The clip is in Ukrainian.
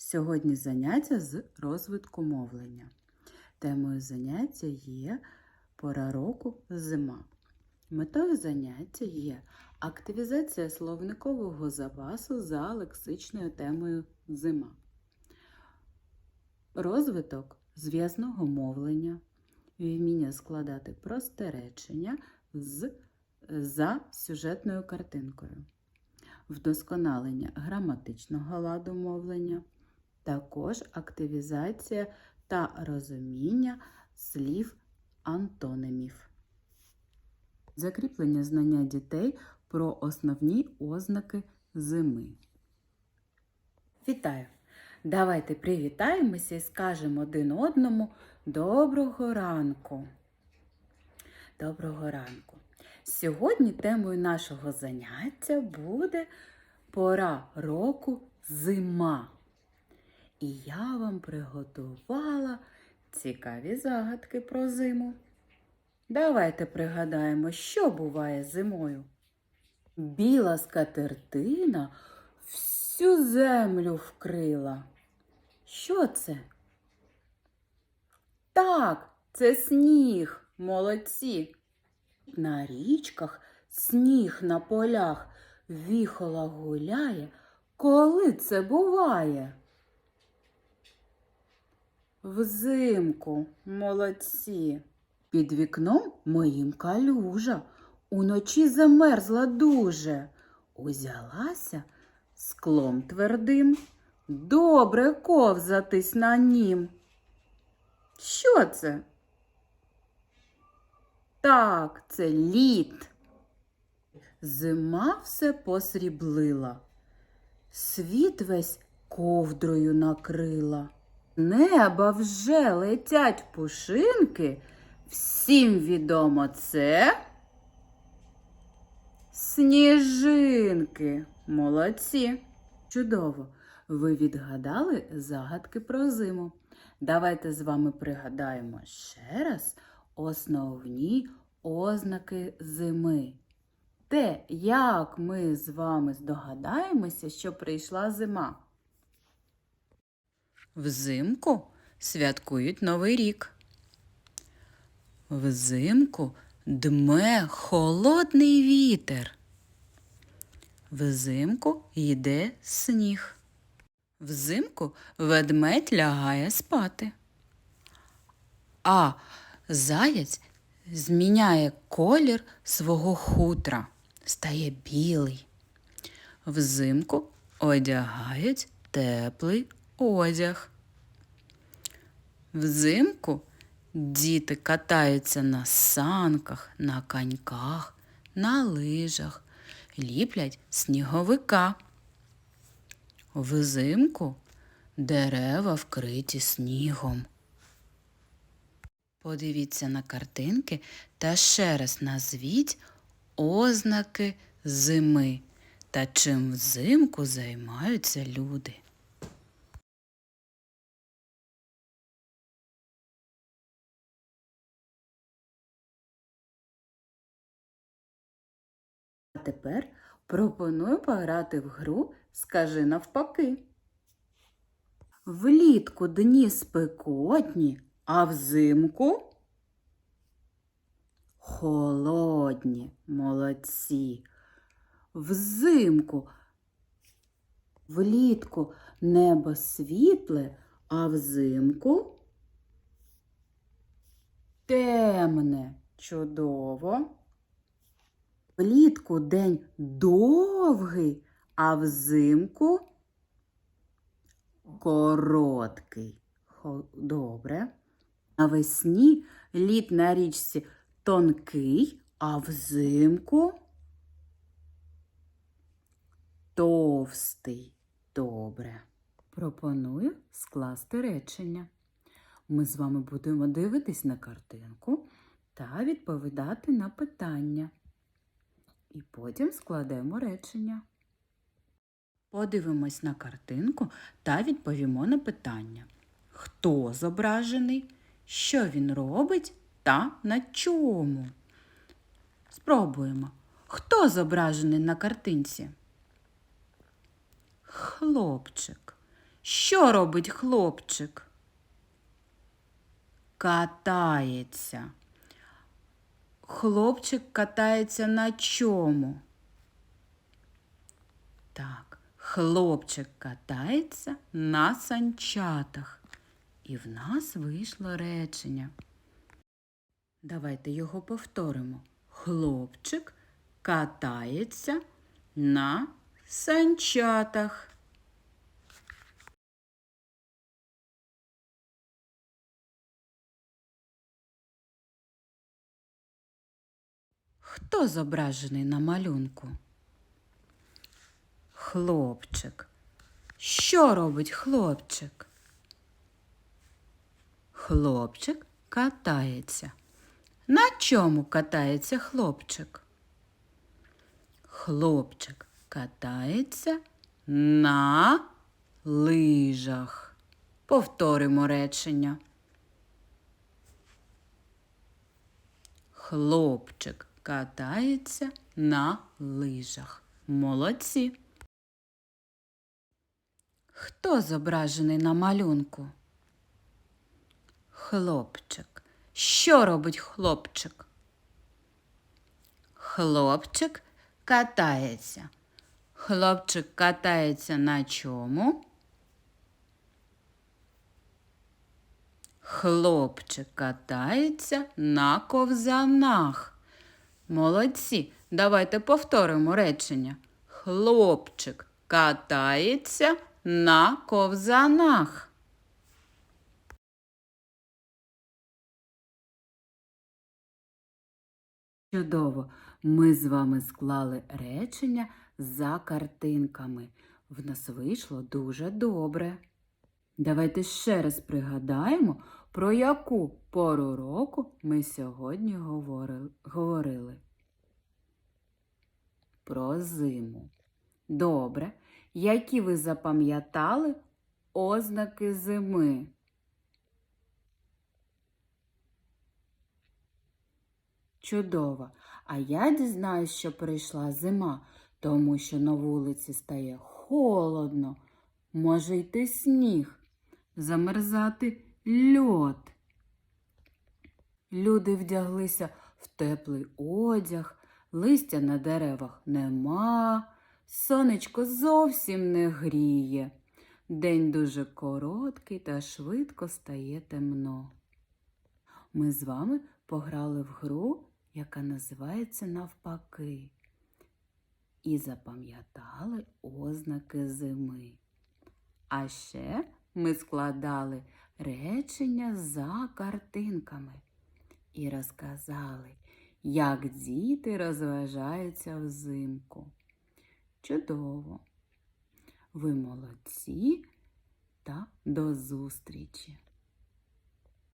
Сьогодні заняття з розвитку мовлення. Темою заняття є пора року зима. Метою заняття є активізація словникового запасу за лексичною темою зима, розвиток зв'язного мовлення, вміння складати просте речення з, за сюжетною картинкою, вдосконалення граматичного ладу мовлення, також активізація та розуміння слів антонимів. Закріплення знання дітей про основні ознаки зими. Вітаю! Давайте привітаємося і скажемо один одному доброго ранку. Доброго ранку! Сьогодні темою нашого заняття буде пора року зима. І я вам приготувала цікаві загадки про зиму. Давайте пригадаємо, що буває зимою. Біла скатертина всю землю вкрила. Що це? Так, це сніг, молодці. На річках сніг на полях віхола гуляє. Коли це буває? Взимку, молодці. Під вікном моїм калюжа, уночі замерзла дуже. Узялася склом твердим, добре ковзатись на нім. Що це? Так, це лід. Зима все посріблила, світ весь ковдрою накрила. Неба вже летять пушинки. Всім відомо це сніжинки. Молодці. Чудово! Ви відгадали загадки про зиму. Давайте з вами пригадаємо ще раз основні ознаки зими. Те, як ми з вами здогадаємося, що прийшла зима. Взимку святкують Новий рік. Взимку дме холодний вітер. Взимку йде сніг. Взимку ведмедь лягає спати. А заяць зміняє колір свого хутра, стає білий. Взимку одягають теплий одяг. Взимку діти катаються на санках, на коньках, на лижах, ліплять сніговика. Взимку дерева вкриті снігом. Подивіться на картинки та ще раз назвіть ознаки зими та чим взимку займаються люди. А тепер пропоную пограти в гру Скажи навпаки. Влітку дні спекотні, а взимку холодні, молодці. Взимку влітку небо світле, а взимку темне. Чудово. Влітку день довгий, а взимку короткий. Добре. Навесні лід на річці тонкий, а взимку товстий. Добре. Пропоную скласти речення. Ми з вами будемо дивитись на картинку та відповідати на питання. І потім складемо речення. Подивимось на картинку та відповімо на питання. Хто зображений, що він робить та на чому? Спробуємо. Хто зображений на картинці? Хлопчик. Що робить хлопчик? Катається. Хлопчик катається на чому? Так, хлопчик катається на санчатах. І в нас вийшло речення. Давайте його повторимо. Хлопчик катається на санчатах. Хто зображений на малюнку? Хлопчик. Що робить хлопчик? Хлопчик катається. На чому катається хлопчик? Хлопчик катається на лижах. Повторимо речення. Хлопчик катається на лижах. Молодці. Хто зображений на малюнку? Хлопчик. Що робить хлопчик? Хлопчик катається. Хлопчик катається на чому? Хлопчик катається на ковзанах. Молодці. Давайте повторимо речення. Хлопчик катається на ковзанах. Чудово! Ми з вами склали речення за картинками. В нас вийшло дуже добре. Давайте ще раз пригадаємо, про яку пору року ми сьогодні говорили. Про зиму. Добре. Які ви запам'ятали ознаки зими? Чудово. А я дізнаюсь, що прийшла зима, тому що на вулиці стає холодно, може йти сніг, замерзати льод. Люди вдяглися в теплий одяг, листя на деревах нема, сонечко зовсім не гріє. День дуже короткий та швидко стає темно. Ми з вами пограли в гру, яка називається навпаки, і запам'ятали ознаки зими. А ще ми складали речення за картинками і розказали, як діти розважаються взимку. Чудово! Ви молодці та до зустрічі!